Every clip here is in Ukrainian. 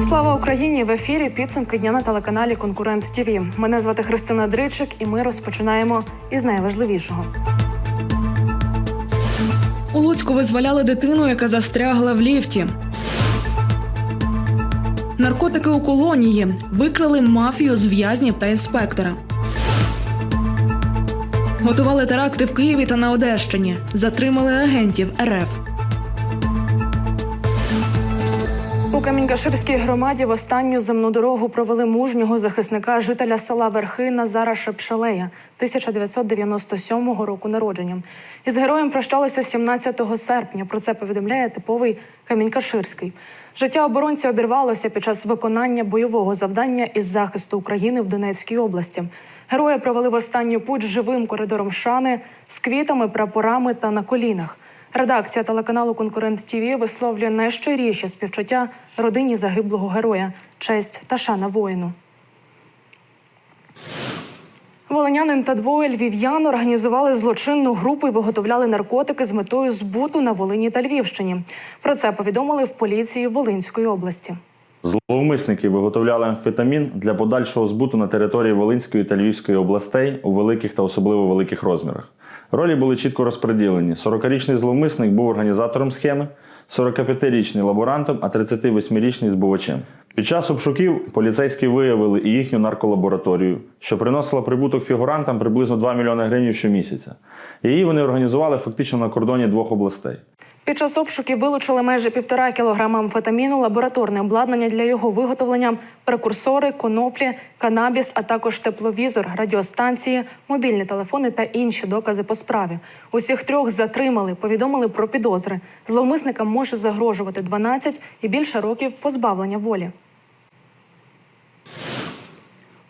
Слава Україні! В ефірі підсумки дня на телеканалі Конкурент ТІВІ. Мене звати Христина Дричик, і ми розпочинаємо із найважливішого. У Луцьку визволяли дитину, яка застрягла в ліфті. Наркотики у колонії викрали мафію з в'язнів та інспектора. Готували теракти в Києві та на Одещині. Затримали агентів РФ. У Камінькаширській громаді в останню земну дорогу провели мужнього захисника жителя села Верхи Назара Шепшалея 1997 року народження. Із героєм прощалися 17 серпня. Про це повідомляє типовий Камінькаширський. Життя оборонця обірвалося під час виконання бойового завдання із захисту України в Донецькій області. Герої провели в останню путь живим коридором шани з квітами, прапорами та на колінах. Редакція телеканалу Конкурент ТІВІ висловлює найщиріші співчуття родині загиблого героя, честь та шана воїну. Волинянин та двоє львів'ян організували злочинну групу і виготовляли наркотики з метою збуту на Волині та Львівщині. Про це повідомили в поліції Волинської області. Зловмисники виготовляли амфетамін для подальшого збуту на території Волинської та Львівської областей у великих та особливо великих розмірах. Ролі були чітко розподілені. 40-річний зловмисник був організатором схеми, 45-річний лаборантом, а 38-річний збувачем. Під час обшуків поліцейські виявили і їхню нарколабораторію, що приносила прибуток фігурантам приблизно 2 мільйони гривень щомісяця. Її вони організували фактично на кордоні двох областей. Під час обшуків вилучили майже півтора кілограма амфетаміну, лабораторне обладнання для його виготовлення, прекурсори, коноплі, канабіс, а також тепловізор, радіостанції, мобільні телефони та інші докази по справі. Усіх трьох затримали, повідомили про підозри. Зловмисникам може загрожувати 12 і більше років позбавлення волі.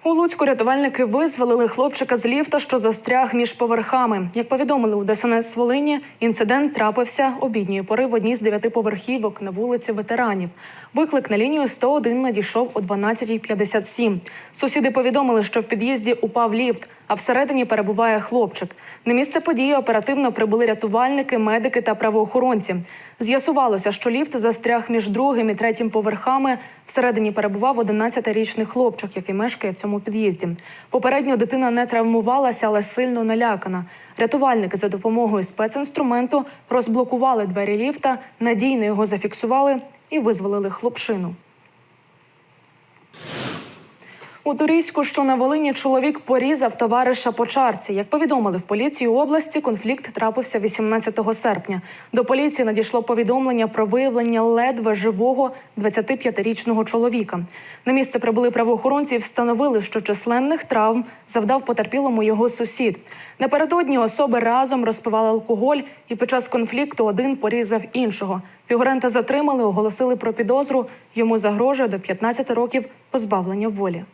У Луцьку рятувальники визволили хлопчика з ліфта, що застряг між поверхами. Як повідомили у ДСНС Волині, інцидент трапився обідньої пори в одній з дев'яти поверхівок на вулиці ветеранів. Виклик на лінію 101 надійшов о 12.57. Сусіди повідомили, що в під'їзді упав ліфт, а всередині перебуває хлопчик. На місце події оперативно прибули рятувальники, медики та правоохоронці. З'ясувалося, що ліфт застряг між другим і третім поверхами. Всередині перебував 11-річний хлопчик, який мешкає в цьому під'їзді. Попередньо дитина не травмувалася, але сильно налякана. Рятувальники за допомогою спецінструменту розблокували двері ліфта, надійно його зафіксували і визволили хлопчину. У Турійську, що на Волині, чоловік порізав товариша по чарці. Як повідомили в поліції області, конфлікт трапився 18 серпня. До поліції надійшло повідомлення про виявлення ледве живого 25-річного чоловіка. На місце прибули правоохоронці і встановили, що численних травм завдав потерпілому його сусід. Напередодні особи разом розпивали алкоголь, і під час конфлікту один порізав іншого. Фігуранта затримали, оголосили про підозру. Йому загрожує до 15 років позбавлення волі.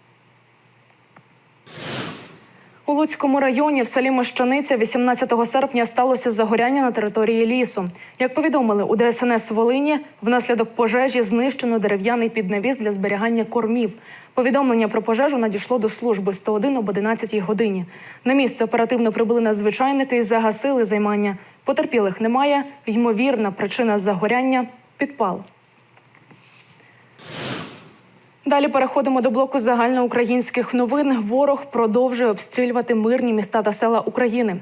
Луцькому районі в селі Мощаниця 18 серпня сталося загоряння на території лісу. Як повідомили у ДСНС Волині, внаслідок пожежі знищено дерев'яний піднавіс для зберігання кормів. Повідомлення про пожежу надійшло до служби 101 об 11 годині. На місце оперативно прибули надзвичайники і загасили займання. Потерпілих немає. Ймовірна причина загоряння підпал. Далі переходимо до блоку загальноукраїнських новин. Ворог продовжує обстрілювати мирні міста та села України.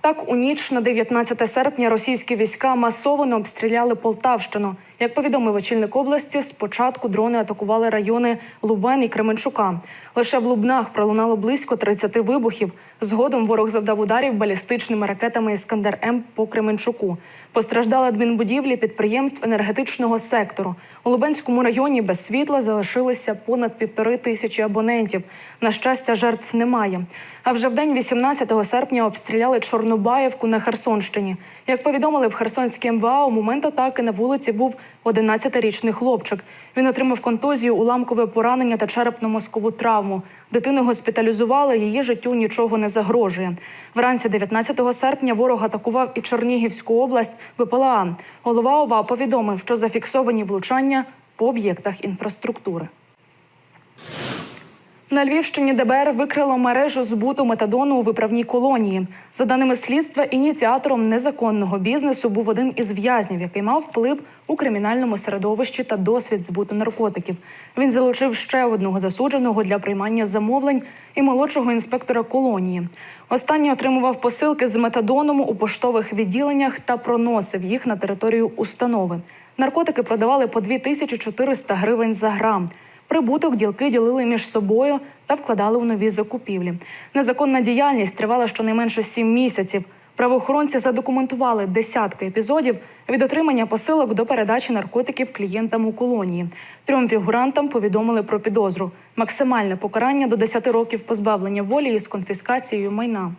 Так, у ніч на 19 серпня російські війська масово обстріляли Полтавщину. Як повідомив очільник області, спочатку дрони атакували райони Лубен і Кременчука. Лише в Лубнах пролунало близько 30 вибухів. Згодом ворог завдав ударів балістичними ракетами Іскандер М по Кременчуку. Постраждали адмінбудівлі підприємств енергетичного сектору. У Лубенському районі без світла залишилися понад півтори тисячі абонентів. На щастя, жертв немає. А вже в день 18 серпня обстріляли Чорнобаївку на Херсонщині. Як повідомили в Херсонській МВА, у момент атаки на вулиці був 11-річний хлопчик. Він отримав контузію, уламкове поранення та черепно-мозкову травму. Дитину госпіталізували, її життю нічого не загрожує. Вранці 19 серпня ворог атакував і Чернігівську область БПЛА. Голова ОВА повідомив, що зафіксовані влучання по об'єктах інфраструктури. На Львівщині ДБР викрило мережу збуту метадону у виправній колонії. За даними слідства, ініціатором незаконного бізнесу був один із в'язнів, який мав вплив у кримінальному середовищі та досвід збуту наркотиків. Він залучив ще одного засудженого для приймання замовлень і молодшого інспектора колонії. Останній отримував посилки з метадоном у поштових відділеннях та проносив їх на територію установи. Наркотики продавали по 2400 гривень за грам. Прибуток ділки ділили між собою та вкладали у нові закупівлі. Незаконна діяльність тривала щонайменше сім місяців. Правоохоронці задокументували десятки епізодів від отримання посилок до передачі наркотиків клієнтам у колонії. Трьом фігурантам повідомили про підозру. Максимальне покарання до 10 років позбавлення волі із конфіскацією майна.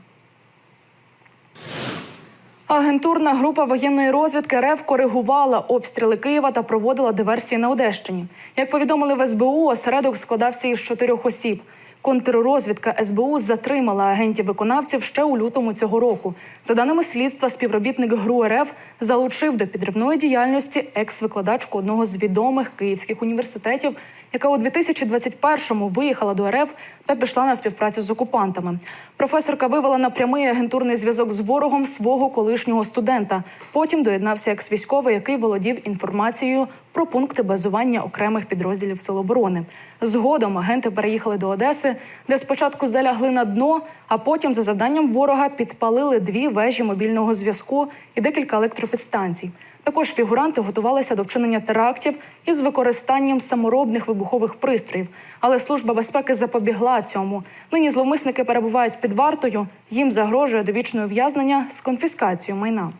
Агентурна група воєнної розвідки РФ коригувала обстріли Києва та проводила диверсії на Одещині. Як повідомили в СБУ, осередок складався із чотирьох осіб. Контррозвідка СБУ затримала агентів-виконавців ще у лютому цього року. За даними слідства, співробітник ГРУ РФ залучив до підривної діяльності екс-викладачку одного з відомих київських університетів, яка у 2021-му виїхала до РФ та пішла на співпрацю з окупантами. Професорка вивела на прямий агентурний зв'язок з ворогом свого колишнього студента. Потім доєднався екс-військовий, який володів інформацією про пункти базування окремих підрозділів Сил оборони. Згодом агенти переїхали до Одеси, де спочатку залягли на дно, а потім, за завданням ворога, підпалили дві вежі мобільного зв'язку і декілька електропідстанцій. Також фігуранти готувалися до вчинення терактів із використанням саморобних вибухових пристроїв. Але служба безпеки запобігла цьому. Нині зловмисники перебувають під вартою. Їм загрожує довічне ув'язнення з конфіскацією майна.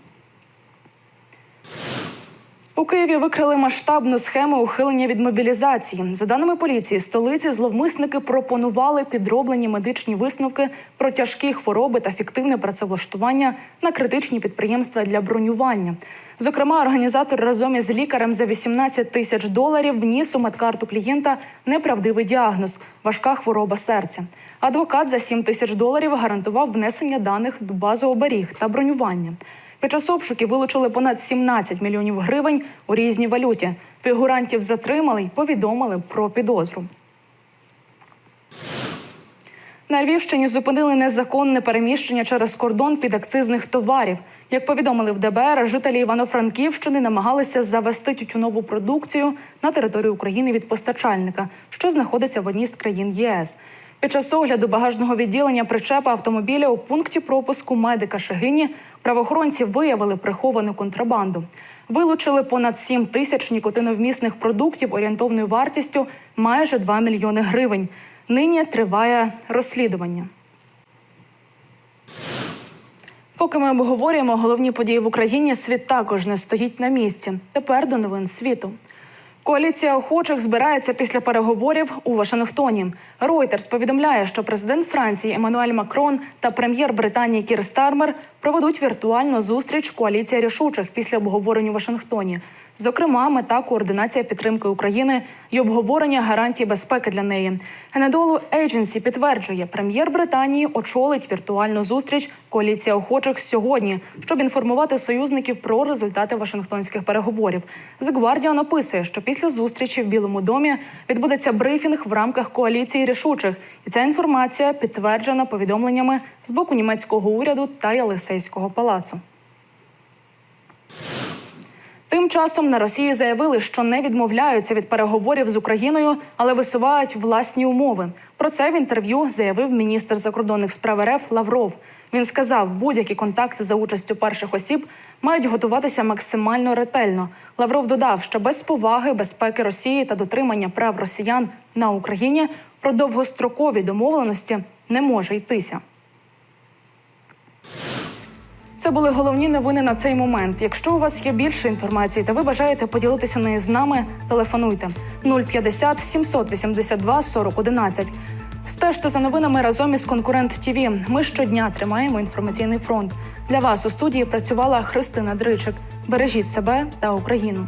У Києві викрили масштабну схему ухилення від мобілізації. За даними поліції, столиці зловмисники пропонували підроблені медичні висновки про тяжкі хвороби та фіктивне працевлаштування на критичні підприємства для бронювання. Зокрема, організатор разом із лікарем за 18 тисяч доларів вніс у медкарту клієнта неправдивий діагноз важка хвороба серця. Адвокат за 7 тисяч доларів гарантував внесення даних до бази оберіг та бронювання. Під час обшуків вилучили понад 17 мільйонів гривень у різній валюті. Фігурантів затримали й повідомили про підозру. На Львівщині зупинили незаконне переміщення через кордон підакцизних товарів. Як повідомили в ДБР, жителі Івано-Франківщини намагалися завести тютюнову продукцію на територію України від постачальника, що знаходиться в одній з країн ЄС. Під час огляду багажного відділення причепа автомобіля у пункті пропуску медика Шегині правоохоронці виявили приховану контрабанду. Вилучили понад 7 тисяч нікотиновмісних продуктів орієнтовною вартістю майже 2 мільйони гривень. Нині триває розслідування. Поки ми обговорюємо головні події в Україні, світ також не стоїть на місці. Тепер до новин світу. Коаліція охочих збирається після переговорів у Вашингтоні. Reuters повідомляє, що президент Франції Еммануель Макрон та прем'єр Британії Кір Стармер проведуть віртуальну зустріч коаліція рішучих після обговорень у Вашингтоні. Зокрема, мета координація підтримки України і обговорення гарантій безпеки для неї. Генедолу Ейдженсі підтверджує, прем'єр Британії очолить віртуальну зустріч коаліція охочих сьогодні, щоб інформувати союзників про результати Вашингтонських переговорів. The Guardian описує, що після зустрічі в Білому домі відбудеться брифінг в рамках коаліції рішучих, і ця інформація підтверджена повідомленнями з боку німецького уряду та Єлисейського палацу. Тим часом на Росії заявили, що не відмовляються від переговорів з Україною, але висувають власні умови. Про це в інтерв'ю заявив міністр закордонних справ РФ Лавров. Він сказав, будь-які контакти за участю перших осіб мають готуватися максимально ретельно. Лавров додав, що без поваги безпеки Росії та дотримання прав росіян на Україні про довгострокові домовленості не може йтися. Це були головні новини на цей момент. Якщо у вас є більше інформації та ви бажаєте поділитися нею з нами, телефонуйте 050 782 40 11. Стежте за новинами разом із конкурент ТІВІ. Ми щодня тримаємо інформаційний фронт. Для вас у студії працювала Христина Дричик. Бережіть себе та Україну.